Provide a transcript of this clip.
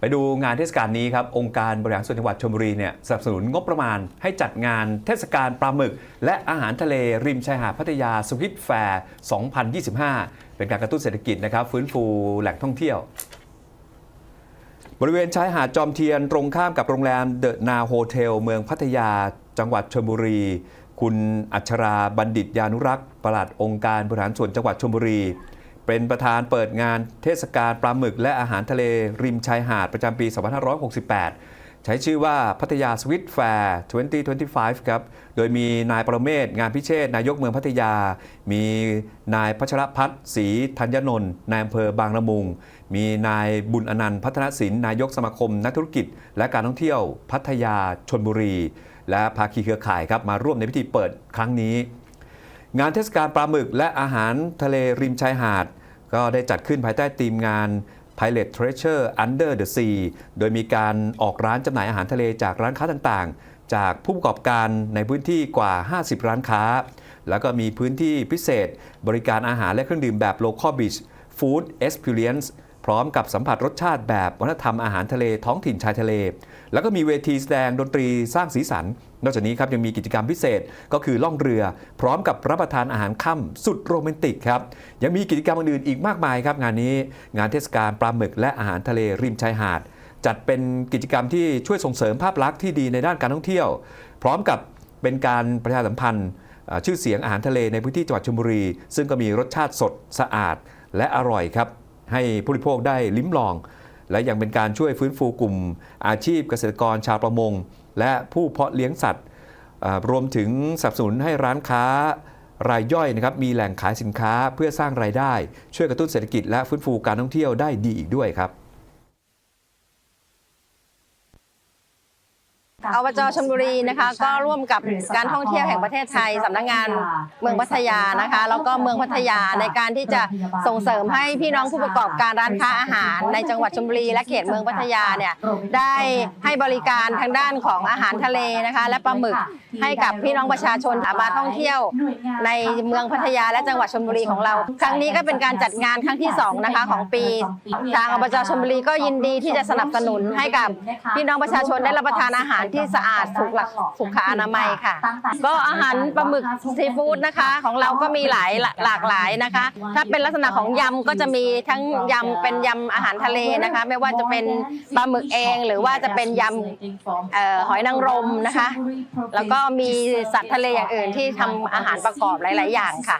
ไปดูงานเทศกาลนี้ครับ องค์การบริหารส่วนจังหวัดชลบุรีเนี่ยสนับสนุนงบประมาณให้จัดงานเทศกาลปลาหมึก และอาหารทะเลริมชายหาดพัทยาสวิตแฟร์ 2025 เป็นการกระตุ้นเศรษฐกิจนะครับ ฟื้นฟูแหล่งท่องเที่ยวบริเวณชายหาดจอมเทียนตรงข้ามกับโรงแรมเดอะนาโฮเทลเมืองพัทยา จังหวัดชลบุรี คุณอัชราบัณฑิตยานุรักษ์ปลัดองค์การบริหารส่วนจังหวัดชลบุรี เป็นประธานเปิดงานเทศกาลปลาหมึกและอาหารทะเลริมชายหาดประจำปี 2568 ใช้ชื่อว่าพัทยาสวิตแฟร์2025 ครับ โดยมีนายประเมศ งานพิเชษนายกเมืองพัทยา มีนายพัชรพัฒน์ศรีธัญนนท์นายอำเภอบางละมุง มีนายบุญอนันต์พัฒนศิลป์นายกสมาคม นักธุรกิจ และการท่องเที่ยวพัทยาชนบุรี และภาคีเครือข่ายครับมาร่วมในพิธีเปิดครั้งนี้ งานเทศกาลปลาหมึกและอาหารทะเลริมชายหาด ก็ได้จัดขึ้นภายใต้ธีมงาน Pilot Treasure Under the Sea โดยมีการออกร้านจำหน่ายอาหารทะเลจากร้านค้าต่างๆ จากผู้ประกอบการในพื้นที่กว่า 50 ร้านค้า แล้วก็มีพื้นที่พิเศษ บริการอาหารและเครื่องดื่มแบบ Local Beach Food Experience ร้อมกับสัมผัสรสชาติแบบวัฒนธรรมอาหารทะเลท้องถิ่นชายทะเล แล้วก็มีเวทีแสดงดนตรีสร้างสีสัน นอกจากนี้ครับยังมีกิจกรรมพิเศษก็คือล่องเรือ พร้อมกับรับประทานอาหารค่ำสุดโรแมนติกครับยังมีกิจกรรมอื่นอีกมากมายครับงานนี้ งานเทศกาลปลาหมึกและอาหารทะเลริมชายหาด จัดเป็นกิจกรรมที่ช่วยส่งเสริมภาพลักษณ์ที่ดีในด้านการท่องเที่ยว พร้อมกับเป็นการประชาสัมพันธ์ชื่อเสียงอาหารทะเลในพื้นที่จังหวัดชลบุรี ซึ่งก็มีรสชาติสดสะอาดและอร่อยครับ ให้ผู้บริโภคได้ลิ้มลอง และยังเป็นการช่วยฟื้นฟูกลุ่มอาชีพเกษตรกรชาวประมง และผู้เพาะเลี้ยงสัตว์ รวมถึงสนับสนุนให้ร้านค้ารายย่อยนะครับมีแหล่งขายสินค้าเพื่อสร้างรายได้ ช่วยกระตุ้นเศรษฐกิจและฟื้นฟูการท่องเที่ยวได้ดีอีกด้วยครับ อบจชลบุรีนะคะ ก็ร่วมกับการท่องเที่ยวแห่งประเทศไทยสำนักงานเมืองพัทยานะคะแล้วก็เมืองพัทยาในการที่จะส่งเสริมให้พี่น้องผู้ประกอบการร้านค้าอาหาร ในจังหวัดชลบุรีและเขตเมืองพัทยาเนี่ยได้ให้บริการทางด้านของอาหารทะเลนะคะ และปลาหมึก ให้กับพี่น้องประชาชนมาท่องเที่ยว ในเมืองพัทยาและจังหวัดชลบุรีของเรา ครั้งนี้ก็เป็นการจัดงานครั้งที่สองนะคะของปี ทางอบจชลบุรีก็ยินดีที่จะสนับสนุนให้กับพี่น้องประชาชนได้รับประทานอาหารที่สะอาดถูกหลักสุขอนามัยค่ะ ก็อาหารปลาหมึกซีฟู้ดนะคะของเราก็มีหลายหลากหลายนะคะ ถ้าเป็นลักษณะของยำก็จะมีทั้งยำเป็นยำอาหารทะเลนะคะ ไม่ว่าจะเป็นปลาหมึกเอง หรือว่าจะเป็นยำหอยนางรมนะคะ แล้วก็มีสัตว์ทะเลอย่างอื่นที่ทำอาหารประกอบหลาย ๆ อย่างค่ะ